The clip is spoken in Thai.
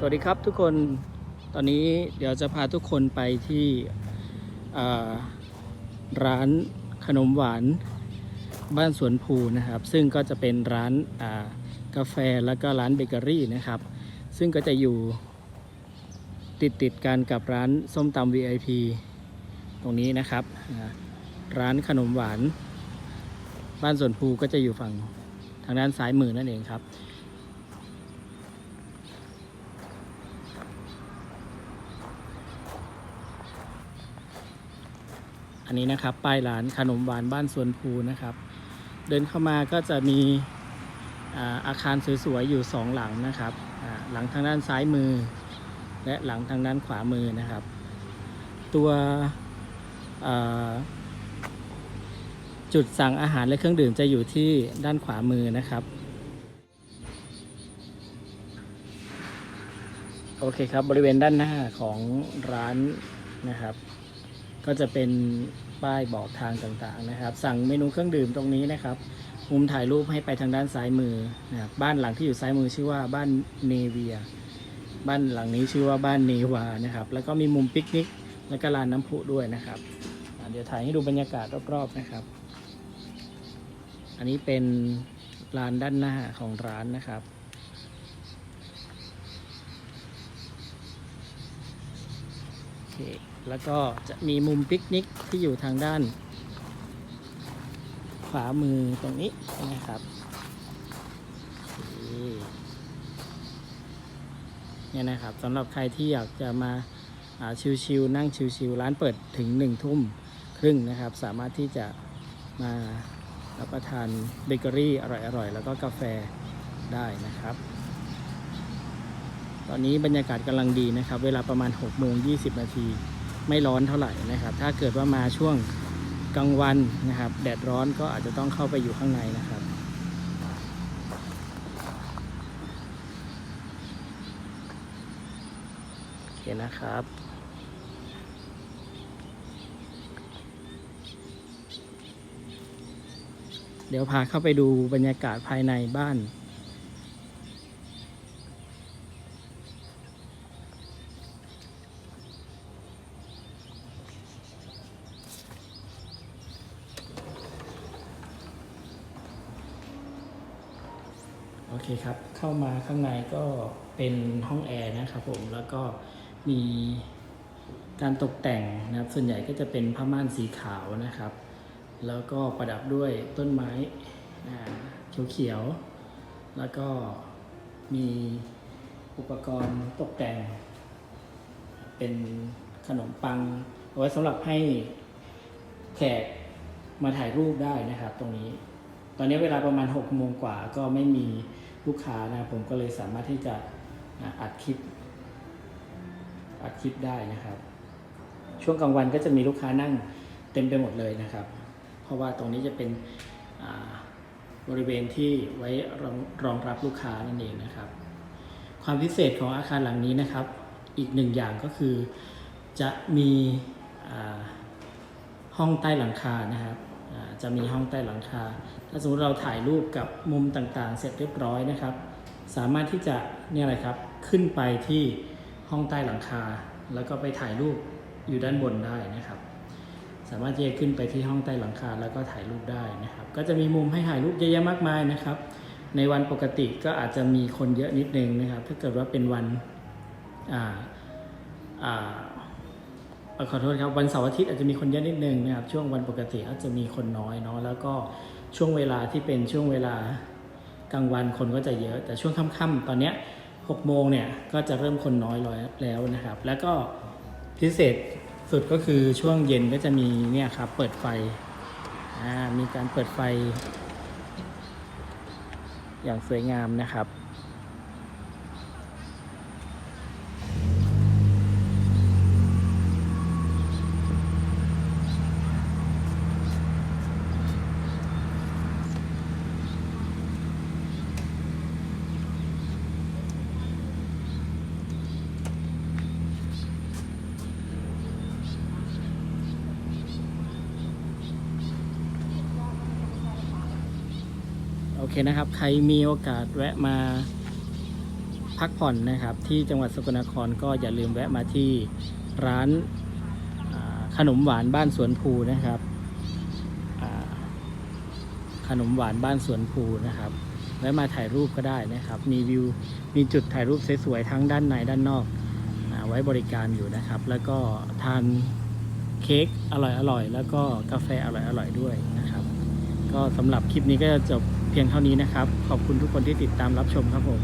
สวัสดีครับทุกคนตอนนี้เดี๋ยวจะพาทุกคนไปที่ร้านขนมหวานบ้านสวนภูนะครับ ซึ่งก็จะเป็นร้านกาแฟแล้วก็ร้านเบเกอรี่นะครับ ซึ่งก็จะอยู่ติดติดกันกับร้านส้มตำ VIP ตรงนี้นะครับ ร้านขนมหวาน บ้านสวนภูก็จะอยู่ฝั่งทางด้านซ้ายมือนั่นเองครับ อันนี้นะครับป้ายร้านขนมหวานบ้านสวนภูนะครับ เดินเข้ามาก็จะมีอาคารสวยๆอยู่สองหลังนะครับหลังทางด้านซ้ายมือ และหลังทางด้านขวามือนะครับ ตัวจุดสั่งอาหารและเครื่องดื่มจะอยู่ที่ด้านขวามือนะครับ โอเคครับบริเวณด้านหน้าของร้านนะครับ ก็จะเป็น ป้ายบอกทางต่างๆนะครับ สั่งเมนูเครื่องดื่มตรงนี้นะครับมุมถ่ายรูปให้ไปทางด้านซ้ายมือนะครับบ้านหลังที่อยู่ซ้ายมือชื่อว่าบ้านเนเวีย บ้านหลังนี้ชื่อว่าบ้านเนวานะครับ แล้วก็มีมุมปิกนิก แล้วก็ลานน้ำพุด้วยนะครับเดี๋ยวถ่ายให้ดูบรรยากาศรอบๆนะครับ อันนี้เป็นลานด้านหน้าของร้านนะครับโอเค แล้วก็จะมีมุมปิกนิกที่อยู่ทางด้าน ขวามือตรงนี้นะครับเนี่ยนะครับสำหรับใครที่อยากจะมาอ่าชิลๆนั่งชิลๆร้านเปิดถึงหนึ่งทุ่มครึ่งนะครับ สามารถที่จะมารับประทานเบเกอรี่อร่อยๆ แล้วก็กาแฟได้นะครับ ตอนนี้บรรยากาศกำลังดีนะครับ เวลาประมาณ6โมง20 นาที ไม่ร้อนเท่าไหร่นะครับ ถ้าเกิดว่ามาช่วงกลางวันนะครับ แดดร้อนก็อาจจะต้องเข้าไปอยู่ข้างในนะครับ โอเคนะครับเดี๋ยวพาเข้าไปดูบรรยากาศภายในบ้าน อเคครับ เข้ามาข้างในก็เป็นห้องแอร์นะครับผม แล้วก็มีการตกแต่งนะครับ ส่วนใหญ่ก็จะเป็นผ้าม่านสีขาวนะครับ แล้วก็ประดับด้วยต้นไม้เขียวๆ แล้วก็มีอุปกรณ์ตกแต่ง เป็นขนมปังเอาไว้สำหรับให้แขกมาถ่ายรูปได้นะครับตรงนี้ ตอนนี้เวลาประมาณ6กโมงกว่าก็ไม่มีลูกค้านะผมก็เลยสามารถที่จะอะอัดคลิป อัดคลิปได้นะครับ ช่วงกลางวันก็จะมีลูกค้านั่งเต็มไปหมดเลยนะครับ เพราะว่าตรงนี้จะเป็นบริเวณที่ไว้รองรองรับลูกค้านั่นเองนะครับ ความพิเศษของอาคารหลังนี้นะครับ อีกหนึ่งอย่างก็คือจะมีห้องใต้หลังคานะครับ จะมีห้องใต้หลังคา ถ้าสมมติเราถ่ายรูปกับมุมต่างๆ เสร็จเรียบร้อยนะครับ สามารถที่จะเนี่ยอะไรครับขึ้นไปที่ห้องใต้หลังคา แล้วก็ไปถ่ายรูปอยู่ด้านบนได้นะครับ สามารถที่จะขึ้นไปที่ห้องใต้หลังคาแล้วก็ถ่ายรูปได้นะครับ ก็จะมีมุมให้ถ่ายรูปเยอะแยะมากมายนะครับ ในวันปกติก็อาจจะมีคนเยอะนิดนึงนะครับ ถ้าเกิดว่าเป็นวันอ่าอ่า ขอโทษครับวันเสาร์อาทิตย์อาจจะมีคนเยอะนิดนึงนะครับช่วงวันปกติอาจจะมีคนน้อยเนาะแล้วก็ช่วงเวลาที่เป็นช่วงเวลากลางวันคนก็จะเยอะ แต่ช่วงค่ำๆตอนเนี้ยหกโมงเนี่ยก็จะเริ่มคนน้อยลอยแล้วนะครับ แล้วก็พิเศษสุดก็คือช่วงเย็นก็จะมีเนี่ยครับเปิดไฟมีการเปิดไฟ อย่างสวยงามนะครับ โอเคนะครับ ใครมีโอกาสแวะมาพักผ่อนนะครับ ที่จังหวัดสกลนครก็อย่าลืมแวะมาที่ร้านขนมหวานบ้านสวนภูนะครับขนมหวานบ้านสวนภูนะครับแวะมาถ่ายรูปก็ได้นะครับ มีวิวมีจุดถ่ายรูปสวยๆทั้งด้านในด้านนอกอไว้บริการอยู่นะครับ แล้วก็ทานเค้กอร่อยๆแล้วก็กาแฟอร่อยๆด้วยนะครับ ก็สำหรับคลิปนี้ก็จะจบ เพียงเท่านี้นะครับ ขอบคุณทุกคนที่ติดตามรับชมครับผม